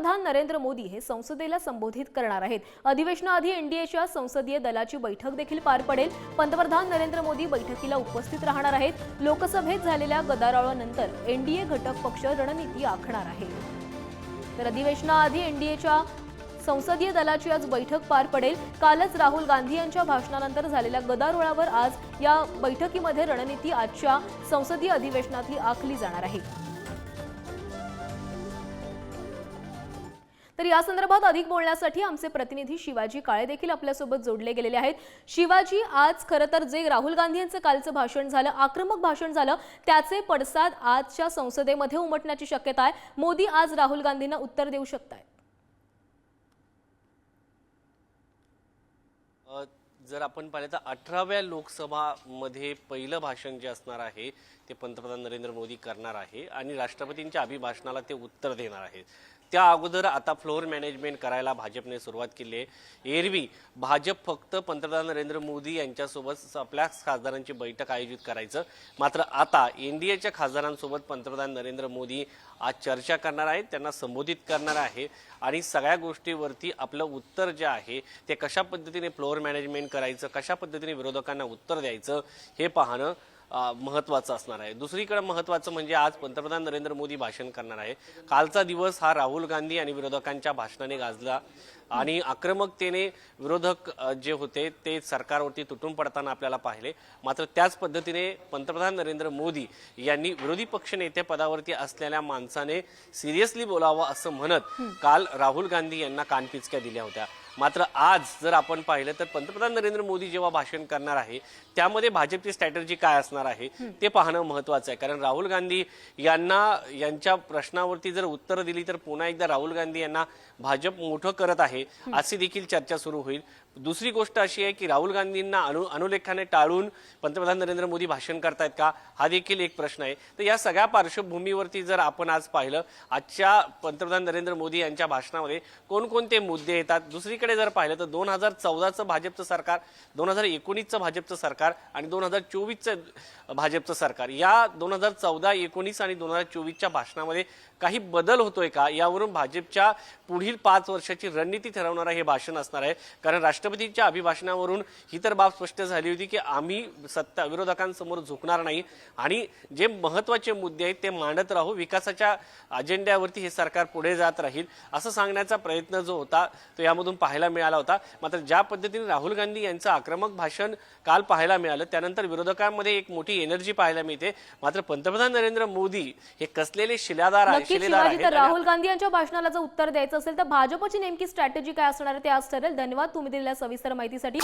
पंतप्रधान नरेंद्र मोदी हे संसदेला संबोधित करणार आहेत. अधिवेशनाआधी एनडीएच्या संसदीय दलाची बैठक देखील पार पडेल. पंतप्रधान नरेंद्र मोदी बैठकीला उपस्थित राहणार आहेत. लोकसभेत झालेल्या गदारोळानंतर एनडीए घटक पक्ष रणनीती आखणार आहे. तर अधिवेशनाआधी एनडीएच्या संसदीय दलाची आज बैठक पार पडेल. कालच राहुल गांधी यांच्या भाषणानंतर झालेल्या गदारोळावर आज या बैठकीमध्ये रणनीती आजच्या संसदीय अधिवेशनातली आखली जाणार आहे. तर या संदर्भात अधिक बोलण्यासाठी आमचे प्रतिनिधी शिवाजी काळे देखील आपल्यासोबत जोडले गेलेले आहेत. शिवाजी आज खरं तर जे राहुल गांधी यांचं कालचं भाषण झालं आक्रमक भाषण झालं त्याचे पडसाद आजच्या संसदेमध्ये उमटण्याची शक्यता आहे. मोदी आज राहुल गांधींना उत्तर देऊ शकतायत. अ, जर आपण पाहिलं तर अठराव्या लोकसभामध्ये पहिलं भाषण जे असणार आहे ते पंतप्रधान नरेंद्र मोदी करणार आहे आणि राष्ट्रपतींच्या अभिभाषणाला ते उत्तर देणार आहेत. त्या अगोदर आता फ्लोअर मॅनेजमेंट करायला भाजपने सुरुवात केली आहे. एरवी भाजप फक्त पंतप्रधान नरेंद्र मोदी यांच्यासोबत आपल्या खासदारांची बैठक आयोजित करायचं. मात्र आता एनडीएच्या खासदारांसोबत पंतप्रधान नरेंद्र मोदी आज चर्चा करणार आहेत त्यांना संबोधित करणार आहे आणि सगळ्या गोष्टीवरती आपलं उत्तर जे आहे ते कशा पद्धतीने फ्लोअर मॅनेजमेंट करायचं कशा पद्धतीने विरोधकांना उत्तर द्यायचं हे पाहणं महत्त्वाचं असणार आहे. दुसरीकडे महत्त्वाचं म्हणजे आज पंतप्रधान नरेंद्र मोदी भाषण करणार आहे. कालचा दिवस हा राहुल गांधी आणि विरोधकांच्या भाषणाने गाजला. आणि आक्रमकतेने विरोधक जे होते ते सरकारवरती तुटून पडताना आपल्याला पाहिले. मात्र त्याच पद्धतीने पंतप्रधान नरेंद्र मोदी यांनी विरोधी पक्ष नेते पदावरती असलेल्या माणसाने सिरियसली बोलावं असं म्हणत काल राहुल गांधी यांना कानपिचक्या दिल्या होत्या. मात्र आज जर आपण पाहिलं तर पंतप्रधान नरेंद्र मोदी जेव्हा भाषण करणार आहे त्यामध्ये भाजपची स्ट्रॅटर्जी काय असणार आहे ते पाहणं महत्वाचं आहे. कारण राहुल गांधी यांना यांच्या प्रश्नावरती जर उत्तरं दिली तर पुन्हा एकदा राहुल गांधी यांना भाजप मोठं करत आहे अशी देखील चर्चा सुरू होईल. दुसरी गोष्ट अशी आहे की राहुल गांधींना अनु अनुलेखाने टाळून पंतप्रधान नरेंद्र मोदी भाषण करतायत का? हा देखील एक प्रश्न आहे. तर या सगळ्या पार्श्वभूमीवरती जर आपण आज पाहिलं आजच्या पंतप्रधान नरेंद्र मोदी यांच्या भाषणामध्ये कोणकोणते मुद्दे येतात? दुसरीकडे जर पाहिलं तर दोन हजार चौदाचं भाजपचं सरकार दोन हजार एकोणीसचं भाजपचं सरकार आणि दोन हजार चोवीसचं भाजपचं सरकार. या दोन हजार चौदा एकोणीस आणि दोन हजार चोवीसच्या भाषणामध्ये काही बदल होतोय का? यावरून भाजपच्या पुढील पाच वर्षाची रणनीती ठरवणारं हे भाषण असणार आहे. कारण राष्ट्र राष्ट्रपतींच्या अभिभाषणावरून ही तर बाब स्पष्ट झाली होती की आम्ही सत्ता विरोधकांसमोर झुकणार नाही. आणि जे महत्त्वाचे मुद्दे आहेत ते मांडत राहू विकासाच्या अजेंड्यावरती हे सरकार पुढे जात राहील असं सांगण्याचा प्रयत्न जो होता तो यामधून पाहायला मिळाला होता. मात्र ज्या पद्धतीने राहुल गांधी यांचं आक्रमक भाषण काल पाहायला मिळालं त्यानंतर विरोधकांमध्ये एक मोठी एनर्जी पाहायला मिळते. मात्र पंतप्रधान नरेंद्र मोदी हे कसलेले शिलादार आहेत राहुल गांधी यांच्या भाषणाला जर उत्तर द्यायचं असेल तर भाजपची नेमकी स्ट्रॅटेजी काय असणार आहे ते आज ठरेल. धन्यवाद तुम्ही दिलेल्या सविस्तर माहितीसाठी